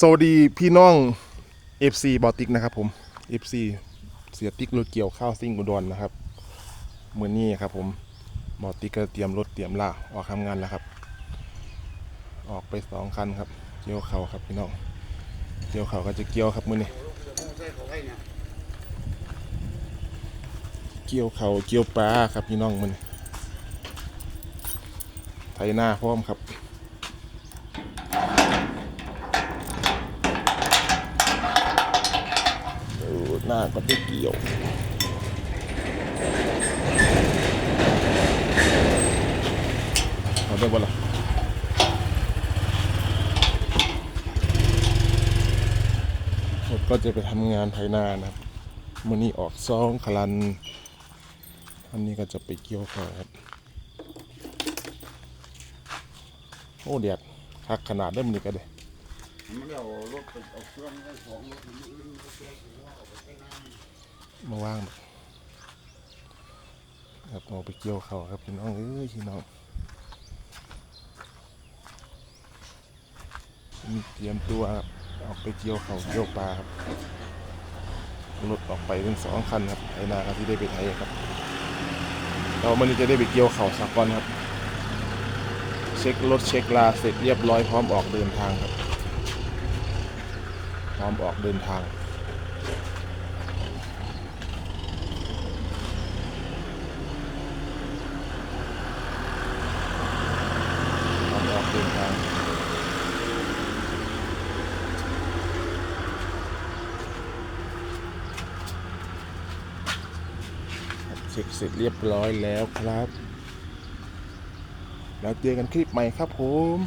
สวัสดีพี่น้อง FC บอติกนะครับผม FC เสียติกรถเกี่ยวข้าวซิ่งอุดรนะครับเหมือนนี้ครับผมบอติกก็เตรียมรถเตรียมล่าออกทำงานแล้วครับ ออกไปสองคันครับ เกี่ยวเขาครับพี่น้อง เกี่ยวเขาก็จะเกี่ยวครับมือนี้เกี่ยวเขาเกี่ยวปลาครับพี่น้องมือนี้ไถหน้าพร้อมครับ เออ หน้าก็ได้เกี่ยวเอาได้บ่ล่ะผมก็จะไปทำงานไถนานะครับมื่อนี้ออกซองคลัน อันนี้ก็จะไปเกี่ยวข้าวครับ โอ้เดียดคักขนาดได้มันนี่ก็ได้มันเอารถไปเอาเครื่องเอาของรถอื่น มาว่างครับเอาไปเกี่ยวเขาครับพี่น้องเอ้ยพี่น้องมีเตรียมตัวครับออกไปเกี่ยวเขาเกี่ยวปลาครับรถออกไปเป็นสองคันครับไอ้นาครับที่ได้ไปไทยครับเรามันนี้จะได้ไปเกี่ยวเขาสักก่อนครับ เช็ครถเช็คลาเสร็จเรียบร้อยพร้อมออกเดินทางครับ พร้อมออกเดินทาง พร้อมออกเดินทาง เช็คเสร็จเรียบร้อยแล้วครับ แล้วเจอกันคลิปใหม่ครับผม